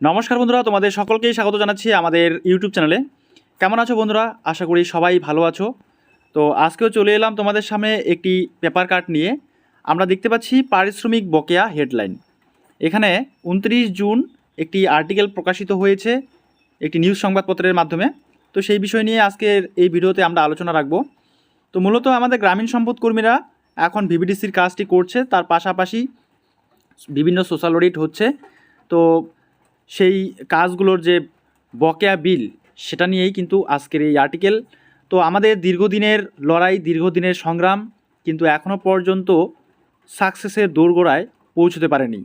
নমস্কার বন্ধুরা, তোমাদের সকলকেই স্বাগত জানাচ্ছি আমাদের ইউটিউব চ্যানেলে। কেমন আছো বন্ধুরা? আশা করি সবাই ভালো আছো। তো আজকেও চলে এলাম তোমাদের সামনে একটি পেপার কাট নিয়ে। আমরা দেখতে পাচ্ছি পারিশ্রমিক বকেয়া হেডলাইন। এখানে উনত্রিশ জুন একটি আর্টিকেল প্রকাশিত হয়েছে একটি নিউজ সংবাদপত্রের মাধ্যমে। তো সেই বিষয় নিয়ে আজকের এই ভিডিওতে আমরা আলোচনা রাখব। তো মূলত আমাদের গ্রামীণ সম্পদ কর্মীরা এখন ভিভিডিসির কাজটি করছে। তার পাশাপাশি বিভিন্ন সোশ্যাল অডিট হচ্ছে। তো সেই কাজগুলোর যে বকেয়া বিল, সেটা নিয়েই কিন্তু আজকের এই আর্টিকেল তো আমাদের দীর্ঘদিনের লড়াই, দীর্ঘদিনের সংগ্রাম কিন্তু এখনও পর্যন্ত সাকসেসের দোরগোড়ায় পৌঁছতে পারেনি।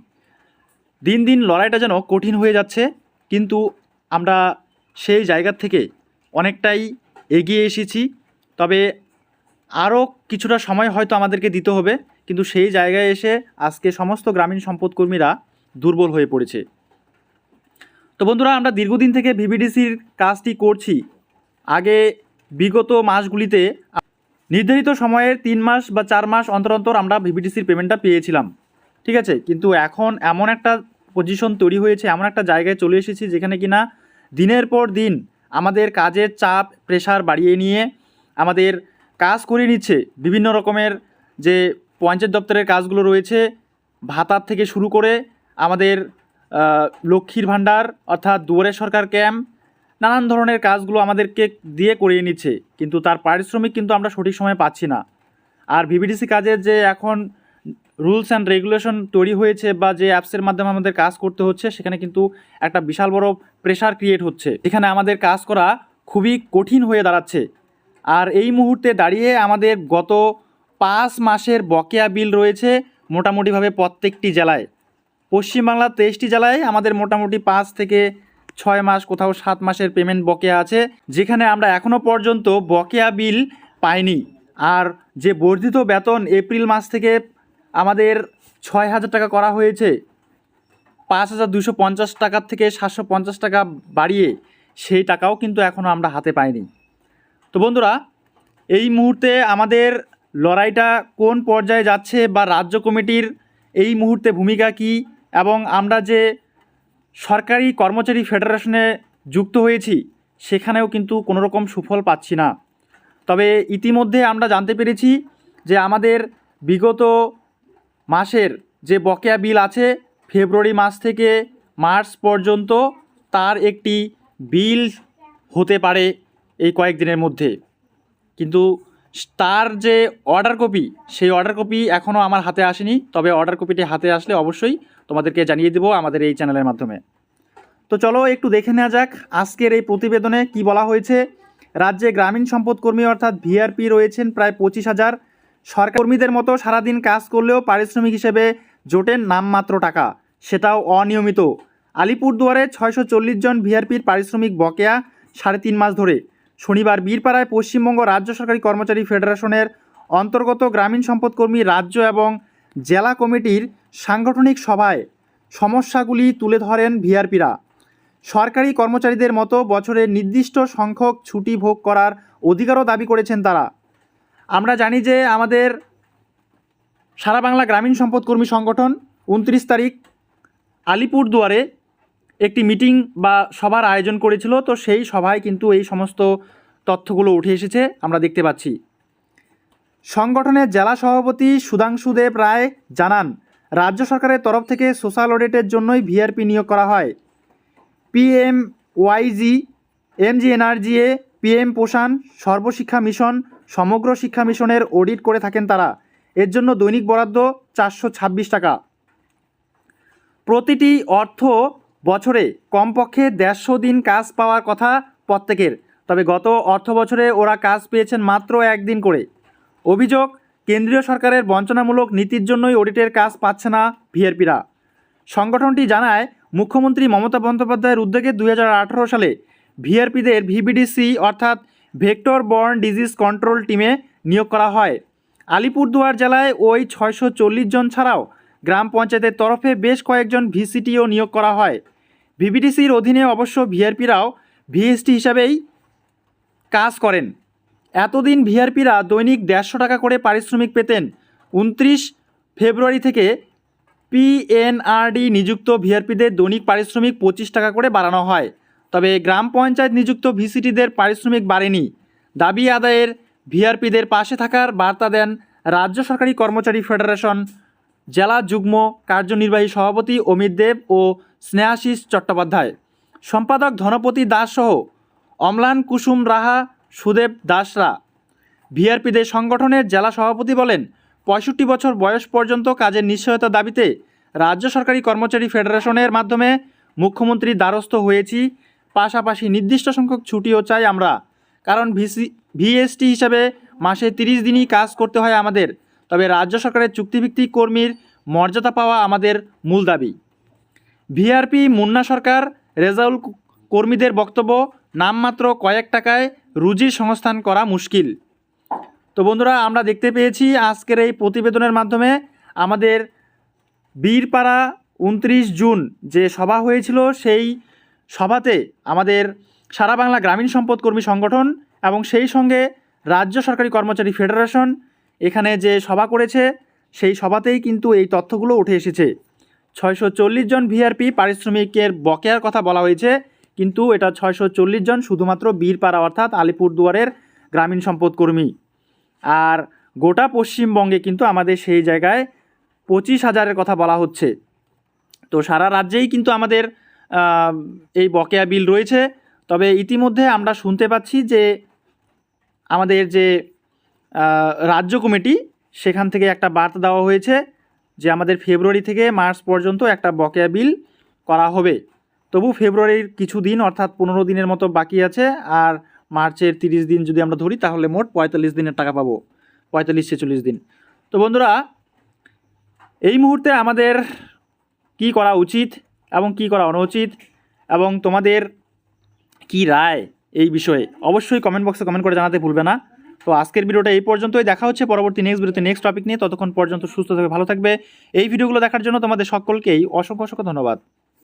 দিন দিন লড়াইটা যেন কঠিন হয়ে যাচ্ছে, কিন্তু আমরা সেই জায়গা থেকে অনেকটাই এগিয়ে এসেছি। তবে আরও কিছুটা সময় হয়তো আমাদেরকে দিতে হবে, কিন্তু সেই জায়গায় এসে আজকে সমস্ত গ্রামীণ সম্পদকর্মীরা দুর্বল হয়ে পড়েছে। তো বন্ধুরা, আমরা দীর্ঘদিন থেকে ভিভিডিসির কাজটি করছি। আগে বিগত মাসগুলিতে নির্ধারিত সময়ের তিন মাস বা চার মাস অন্তর অন্তর আমরা ভিভিডিসির পেমেন্টটা পেয়েছিলাম। ঠিক আছে? কিন্তু এখন এমন একটা পজিশন তৈরি হয়েছে, এমন একটা জায়গায় চলে এসেছি যেখানে কিনা দিনের পর দিন আমাদের কাজের চাপ প্রেশার বাড়িয়ে নিয়ে আমাদের কাজ করে নিচ্ছে। বিভিন্ন রকমের যে পঞ্চায়েত দপ্তরের কাজগুলো রয়েছে, ভাতার থেকে শুরু করে আমাদের লক্ষ্মীর ভাণ্ডার অর্থাৎ দুয়ারে সরকার ক্যাম্প, নানান ধরনের কাজগুলো আমাদেরকে দিয়ে করিয়ে নিচ্ছে, কিন্তু তার পারিশ্রমিক কিন্তু আমরা সঠিক সময়ে পাচ্ছি না। আর ভিভিডিসি কাজের যে এখন রুলস অ্যান্ড রেগুলেশন তৈরি হয়েছে বা যে অ্যাপসের মাধ্যমে আমাদের কাজ করতে হচ্ছে, সেখানে কিন্তু একটা বিশাল বড় প্রেশার ক্রিয়েট হচ্ছে। এখানে আমাদের কাজ করা খুবই কঠিন হয়ে দাঁড়াচ্ছে। আর এই মুহূর্তে দাঁড়িয়ে আমাদের গত পাঁচ মাসের বকেয়া বিল রয়েছে মোটামুটিভাবে প্রত্যেকটি জেলায়। পশ্চিমবাংলার তেইশটি জেলায় আমাদের মোটামুটি পাঁচ থেকে ছয় মাস, কোথাও সাত মাসের পেমেন্ট বকেয়া আছে, যেখানে আমরা এখনও পর্যন্ত বকেয়া বিল পাইনি। আর যে বর্ধিত বেতন এপ্রিল মাস থেকে আমাদের ছয় হাজার টাকা করা হয়েছে, পাঁচ হাজার দুশো পঞ্চাশ টাকার থেকে সাতশো পঞ্চাশ টাকা বাড়িয়ে সেই টাকাও কিন্তু এখনও আমরা হাতে পাইনি। তো বন্ধুরা, এই মুহূর্তে আমাদের লড়াইটা কোন পর্যায়ে যাচ্ছে বা রাজ্য কমিটির এই মুহূর্তে ভূমিকা কী? এবং আমরা যে সরকারি কর্মচারী ফেডারেশনে যুক্ত হয়েছি, সেখানেও কিন্তু কোনো রকম সুফল পাচ্ছি না। তবে ইতিমধ্যে আমরা জানতে পেরেছি যে আমাদের বিগত মাসের যে বকেয়া বিল আছে, ফেব্রুয়ারি মাস থেকে মার্চ পর্যন্ত তার একটি বিল হতে পারে এই কয়েকদিনের মধ্যে। কিন্তু তার যে অর্ডার কপি সেই অর্ডার কপি এখনও আমার হাতে আসেনি। তবে অর্ডার কপিটি হাতে আসলে অবশ্যই তোমাদেরকে জানিয়ে দেবো আমাদের এই চ্যানেলের মাধ্যমে। তো চলো একটু দেখে নেওয়া যাক আজকের এই প্রতিবেদনে কি বলা হয়েছে। রাজ্যে গ্রামীণ সম্পদ কর্মী অর্থাৎ ভিআরপি রয়েছেন প্রায় পঁচিশ হাজার। সরকার কর্মীদের মতো সারাদিন কাজ করলেও পারিশ্রমিক হিসেবে জোটেন নামমাত্র টাকা, সেটাও অনিয়মিত। আলিপুরদুয়ারে ছয়শো চল্লিশ জন ভিআরপির পারিশ্রমিক বকেয়া সাড়ে তিন মাস ধরে। শনিবার বীরপাড়ায় পশ্চিমবঙ্গ রাজ্য সরকারি কর্মচারী ফেডারেশনের অন্তর্গত গ্রামীণ সম্পদকর্মী রাজ্য এবং জেলা কমিটির সাংগঠনিক সভায় সমস্যাগুলি তুলে ধরেন ভিআরপিরা। সরকারি কর্মচারীদের মতো বছরে নির্দিষ্ট সংখ্যক ছুটি ভোগ করার অধিকারও দাবি করেছেন তারা। আমরা জানি যে আমাদের সারা বাংলা গ্রামীণ সম্পদকর্মী সংগঠন উনত্রিশ তারিখ আলিপুরদুয়ারে একটি মিটিং বা সভার আয়োজন করেছিল, তো সেই সভায় কিন্তু এই সমস্ত তথ্যগুলো উঠে এসেছে, আমরা দেখতে পাচ্ছি। সংগঠনের জেলা সভাপতি সুধাংশু দেব রায় জানান, রাজ্য সরকারের তরফ থেকে সোশ্যাল অডিটের জন্যই ভিআরপি নিয়োগ করা হয়। PM Y G MG NRGA PM Poshan, Sarvashiksha mission, সমগ্র শিক্ষা মিশনের অডিট করে থাকেন তারা। এর জন্য দৈনিক বরাদ্দ চারশো ছাব্বিশ টাকা। প্রতিটি অর্থ বছরে কমপক্ষে দেড়শো দিন কাজ পাওয়ার কথা প্রত্যেকের। তবে গত অর্থ বছরে ওরা কাজ পেয়েছেন মাত্র একদিন করে। অভিযোগ, কেন্দ্রীয় সরকারের বঞ্চনামূলক নীতির জন্যই অডিটের কাজ পাচ্ছে না ভিআরপিরা। সংগঠনটি জানায়, মুখ্যমন্ত্রী মমতা বন্দ্যোপাধ্যায়ের উদ্যোগে দুই হাজার আঠারো সালে ভিআরপিদের ভিবিডিসি অর্থাৎ ভেক্টর বর্ন ডিজিজ কন্ট্রোল টিমে নিয়োগ করা হয়। আলিপুরদুয়ার জেলায় ওই ছয়শো চল্লিশ জন ছাড়াও গ্রাম পঞ্চায়েতের তরফে বেশ কয়েকজন ভিসিটিও নিয়োগ করা হয়। ভিবিডিসির অধীনে অবশ্য ভিআরপিরাও ভিএসটি হিসাবেই কাজ করেন। এতদিন ভিআরপিরা দৈনিক দেড়শো টাকা করে পারিশ্রমিক পেতেন। উনত্রিশ ফেব্রুয়ারি থেকে পিএনআরডি নিযুক্ত ভিআরপিদের দৈনিক পারিশ্রমিক পঁচিশ টাকা করে বাড়ানো হয়। তবে গ্রাম পঞ্চায়েত নিযুক্ত ভিসিটিদের পারিশ্রমিক বাড়েনি। দাবি আদায়ের ভিআরপিদের পাশে থাকার বার্তা দেন রাজ্য সরকারি কর্মচারী ফেডারেশন জেলা যুগ্ম কার্যনির্বাহী সভাপতি অমিত দেব ও স্নেহাশিস চট্টোপাধ্যায়। সম্পাদক ধনপতি দাস সহ অম্লান কুসুম রাহা, সুদেব দাসরা। ভিআরপিদের সংগঠনের জেলা সভাপতি বলেন, পঁয়ষট্টি বছর বয়স পর্যন্ত কাজের নিশ্চয়তা দাবিতে রাজ্য সরকারি কর্মচারী ফেডারেশনের মাধ্যমে মুখ্যমন্ত্রীর দ্বারস্থ হয়েছি। পাশাপাশি নির্দিষ্ট সংখ্যক ছুটিও চাই আমরা। কারণ ভিসি, ভিএসটি হিসাবে মাসে তিরিশ দিনই কাজ করতে হয় আমাদের। তবে রাজ্য সরকারের চুক্তিভিত্তিক কর্মীর মর্যাদা পাওয়া আমাদের মূল দাবি। ভিআরপি, মুন্না সরকার, রেজাউল কর্মীদের বক্তব্য নামমাত্র কয়েক টাকায় রুজির সংস্থান করা মুশকিল। তো বন্ধুরা, আমরা দেখতে পেয়েছি আজকের এই প্রতিবেদনের মাধ্যমে আমাদের বীরপাড়া উনত্রিশ জুন যে সভা হয়েছিল, সেই সভাতে আমাদের সারা বাংলা গ্রামীণ সম্পদ কর্মী সংগঠন এবং সেই সঙ্গে রাজ্য সরকারি কর্মচারী ফেডারেশন এখানে যে সভা করেছে, সেই সভাতেই কিন্তু এই তথ্যগুলো উঠে এসেছে। ছয়শো চল্লিশ জন ভিআরপি পারিশ্রমিকের বকেয়ার কথা বলা হয়েছে, কিন্তু এটা ছয়শো চল্লিশ জন শুধুমাত্র বীরপাড়া অর্থাৎ আলিপুরদুয়ারের গ্রামীণ সম্পদ কর্মী। আর গোটা পশ্চিমবঙ্গে কিন্তু আমাদের সেই জায়গায় পঁচিশ হাজারের কথা বলা হচ্ছে। তো সারা রাজ্যেই কিন্তু আমাদের এই বকেয়া বিল রয়েছে। তবে ইতিমধ্যে আমরা শুনতে পাচ্ছি যে আমাদের যে রাজ্য কমিটি সেখান থেকে একটা বার্তা দেওয়া হয়েছে যে আমাদের ফেব্রুয়ারি থেকে মার্চ পর্যন্ত একটা বকেয়া বিল করা হবে। তবু ফেব্রুয়ারির কিছু দিন অর্থাৎ পনেরো দিনের মতো বাকি আছে আর মার্চের তিরিশ দিন যদি আমরা ধরি তাহলে মোট পঁয়তাল্লিশ দিনের টাকা পাবো, পঁয়তাল্লিশ ছেচল্লিশ দিন। তো বন্ধুরা, এই মুহূর্তে আমাদের কি করা উচিত এবং কি করা অনুচিত এবং তোমাদের কি রায় এই বিষয়ে অবশ্যই কমেন্ট বক্সে কমেন্ট করে জানাতে ভুলবে না। তো আজকের ভিডিওটা এই পর্যন্তই। দেখা হচ্ছে পরবর্তী নেক্সট ভিডিওতে নেক্সট টপিক নিয়ে। ততক্ষণ পর্যন্ত সুস্থ থাকবে, ভালো থাকবে। এই ভিডিওগুলো দেখার জন্য তোমাদের সকলকেই অসংখ্য অসংখ্য ধন্যবাদ।